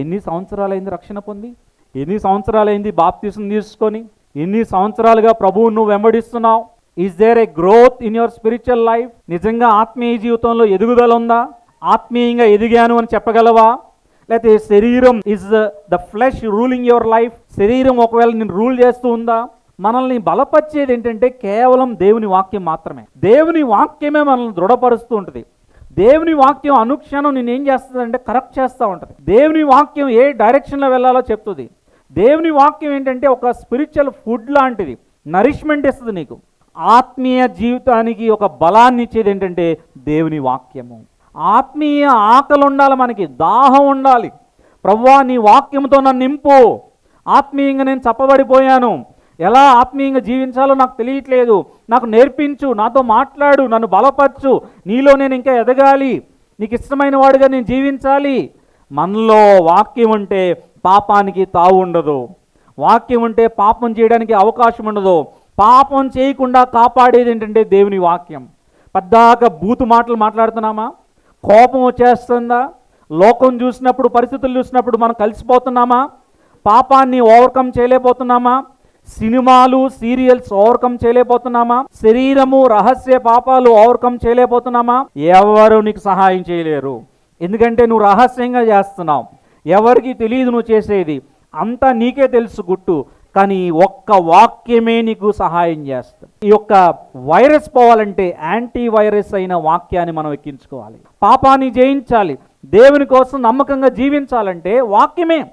ఎన్ని సంవత్సరాలైంది రక్షణ పొంది? ఎన్ని సంవత్సరాలైంది బాప్తీసం తీసుకొని? ఎన్ని సంవత్సరాలుగా ప్రభువు నువ్వు వెంబడిస్తున్నావు? Is there a growth in your spiritual life నిజంగా ఆత్మీయ జీవితంలో ఎదుగుదల ఉందా? ఆత్మీయంగా ఎదిగాను అని చెప్పగలవా? లేకపోతే శరీరం is the flesh ruling your life శరీరం ఒకవేళ నేను రూల్ చేస్తూ ఉందా? మనల్ని బలపరిచేది ఏంటంటే కేవలం దేవుని వాక్యం మాత్రమే. దేవుని వాక్యమే మనల్ని దృఢపరుస్తూ ఉంటుంది. దేవుని వాక్యం అనుక్షణం నేను ఏం చేస్తుందంటే కరెక్ట్ చేస్తూ ఉంటుంది. దేవుని వాక్యం ఏ డైరెక్షన్లో వెళ్ళాలో చెప్తుంది. దేవుని వాక్యం ఏంటంటే ఒక స్పిరిచువల్ ఫుడ్ లాంటిది. నరిష్మెంట్ ఇస్తుంది నీకు. ఆత్మీయ జీవితానికి ఒక బలాన్ని ఇచ్చేది ఏంటంటే దేవుని వాక్యము. ఆత్మీయ ఆకలి ఉండాలి మనకి దాహం ఉండాలి. ప్రవ్వా నీ వాక్యంతో నన్ను నింపు. ఆత్మీయంగా నేను చప్పబడిపోయాను ఎలా ఆత్మీయంగా జీవించాలో నాకు తెలియట్లేదు. నాకు నేర్పించు నాతో మాట్లాడు నన్ను బలపరచు. నీలో నేను ఇంకా ఎదగాలి. నీకు ఇష్టమైన వాడిగా నేను జీవించాలి. మనలో వాక్యం ఉంటే పాపానికి తావు ఉండదు. వాక్యం ఉంటే పాపం చేయడానికి అవకాశం ఉండదు. పాపం చేయకుండా కాపాడేది ఏంటంటే దేవుని వాక్యం. పద్దాక బూతు మాటలు మాట్లాడుతున్నామా? కోపం వచ్చేస్తుందా? లోకం చూసినప్పుడు పరిస్థితులు చూసినప్పుడు మనం కలిసిపోతున్నామా? పాపాన్ని ఓవర్కమ్ చేయలేకపోతున్నామా? సినిమాలు సీరియల్స్ ఓవర్కమ్ చేయలేకపోతున్నామా? శరీరము రహస్య పాపాలు ఓవర్కమ్ చేయలేకపోతున్నామా? ఎవరు నీకు సహాయం చేయలేరు. ఎందుకంటే నువ్వు రహస్యంగా చేస్తున్నావు. ఎవరికి తెలియదు నువ్వు చేసేది. అంతా నీకే తెలుసు గుట్టు. కానీ ఒక్క వాక్యమే నీకు సహాయం చేస్తుంది. ఈ యొక్క వైరస్ పోవాలంటే యాంటీ వైరస్ అయిన వాక్యాన్ని మనం ఎక్కించుకోవాలి. పాపాన్ని జయించాలి. దేవుని కోసం నమ్మకంగా జీవించాలంటే వాక్యమే.